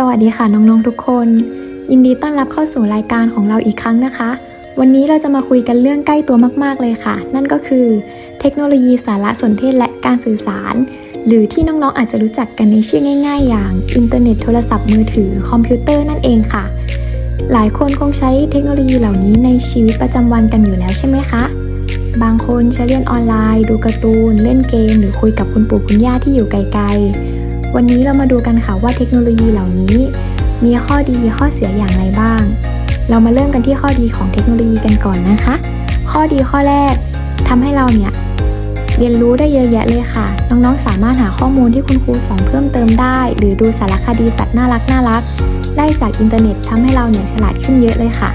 สวัสดีค่ะน้องๆทุกคน ยินดีต้อนรับเข้าสู่รายการของเราอีกครั้งนะคะ วันนี้เราจะมาคุยกันเรื่องใกล้ตัวมากๆเลยค่ะ นั่นก็คือ เทคโนโลยีสารสนเทศและการสื่อสาร หรือที่น้องๆอาจจะรู้จักกันในชื่อง่าย ๆ อย่างอินเทอร์เน็ตโทรศัพท์มือถือคอมพิวเตอร์นั่นเองค่ะ หลายคนคงใช้เทคโนโลยีเหล่านี้ในชีวิตประจำวันกันอยู่แล้วใช่ไหมคะบางคนใช้เรียนออนไลน์ ดูการ์ตูน เล่นเกม หรือคุยกับคุณปู่คุณย่าที่อยู่ไกลๆ วันนี้เรามาดูกันค่ะว่าเทคโนโลยีเหล่านี้ มีข้อดีข้อเสียอย่างไรบ้าง เรามาเริ่มกันที่ข้อดีของเทคโนโลยีกันก่อนนะคะ ข้อดีข้อแรกทำให้เราเนี่ยเรียนรู้ได้เยอะแยะเลยค่ะ น้องๆ สามารถหาข้อมูลที่คุณครูสอนเพิ่มเติมได้ หรือดูสารคดีสัตว์น่ารักน่ารัก ได้จากอินเทอร์เน็ตทำให้เราเนี่ยฉลาดขึ้นเยอะเลยค่ะ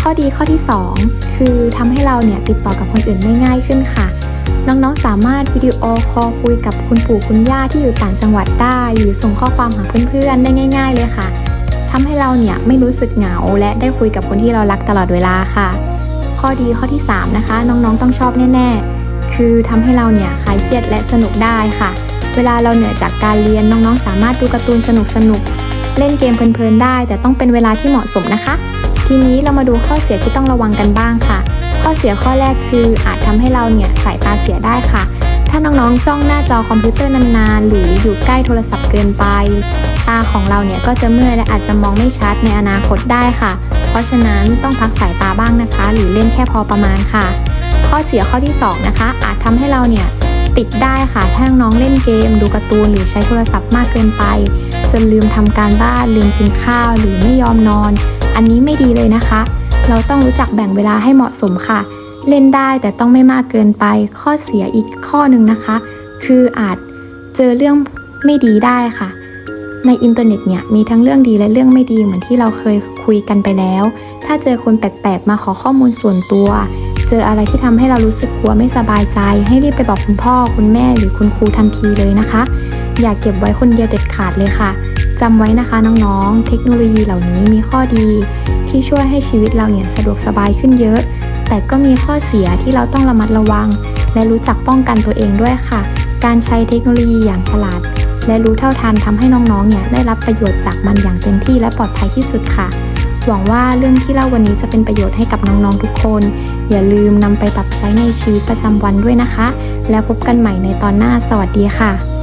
ข้อดีข้อที่ 2 คือทำให้เราเนี่ยติดต่อกับคนอื่นได้ง่ายขึ้นค่ะ น้องๆ สามารถวิดีโอคอลคุยกับคุณปู่คุณย่าที่อยู่ต่างจังหวัดได้ หรือส่งข้อความหาเพื่อนๆ ได้ง่าย ๆ เลยค่ะทำให้เราเนี่ยไม่รู้สึกเหงา และได้คุยกับคนที่เรารักตลอดเวลาค่ะ ข้อดีข้อที่ 3 นะคะ น้องๆ ต้องชอบแน่ๆ คือทำให้เราเนี่ยคลายเครียดและสนุกได้ค่ะ เวลาเราเหนื่อยจากการเรียนน้องๆ สามารถดูการ์ตูนสนุกๆ เล่นเกมเพลินๆ ได้ แต่ต้องเป็นเวลาที่เหมาะสมนะคะ ทีนี้เรามาดูข้อเสียที่ต้องระวังกันบ้างค่ะ ข้อเสียข้อแรกคืออาจทำให้เราเนี่ยสายตาเสียได้ค่ะ ถ้าน้องๆ จ้องหน้าจอคอมพิวเตอร์นานๆ หรืออยู่ใกล้โทรศัพท์เกินไป ตาของเราเนี่ยก็จะเมื่อยและอาจจะมองไม่ชัดในอนาคตได้ค่ะ เพราะฉะนั้นต้องพักสายตาบ้างนะคะ หรือเล่นแค่พอประมาณค่ะ ข้อเสียข้อที่สองนะคะ อาจทำให้เราเนี่ยติดได้ค่ะ ถ้าน้องๆเล่นเกม ดูการ์ตูนหรือใช้โทรศัพท์มากเกินไป จนลืมทำการบ้านลืมกินข้าวหรือไม่ยอมนอน อันนี้ไม่ดีเลยนะคะ เราต้องรู้จักแบ่งเวลาให้เหมาะสมค่ะ เล่นได้แต่ต้องไม่มากเกินไป ข้อเสียอีกข้อหนึ่งนะคะ คืออาจเจอเรื่องไม่ดีได้ค่ะ ในอินเทอร์เน็ตเนี่ยมีทั้งเรื่องดีและเรื่องไม่ดีเหมือนที่เราเคยคุยกันไปแล้ว ถ้าเจอคนแปลกๆ มาขอข้อมูลส่วนตัว เจออะไรที่ทำให้เรารู้สึกกลัวไม่สบายใจ ให้รีบไปบอกคุณพ่อ คุณแม่หรือคุณครูทันทีเลยนะคะ อย่าเก็บไว้คนเดียวเด็ดขาดเลยค่ะ จำไว้นะคะน้องๆ เทคโนโลยีเหล่านี้มีข้อดี ที่ช่วยให้ชีวิตเราเนี่ยสะดวกสบายขึ้นเยอะ แต่ก็มีข้อเสียที่เราต้องระมัดระวัง และรู้จักป้องกันตัวเองด้วยค่ะ การใช้เทคโนโลยีอย่างฉลาด และรู้เท่าทันทำให้น้องๆ เนี่ยได้รับประโยชน์จากมันอย่างเต็มที่และปลอดภัยที่สุดค่ะ หวังว่าเรื่องที่เล่าวันนี้จะเป็นประโยชน์ให้กับน้องๆ ทุกคน อย่าลืมนำไปปรับใช้ในชีวิตประจำวันด้วยนะคะ แล้วพบกันใหม่ในตอนหน้า สวัสดีค่ะ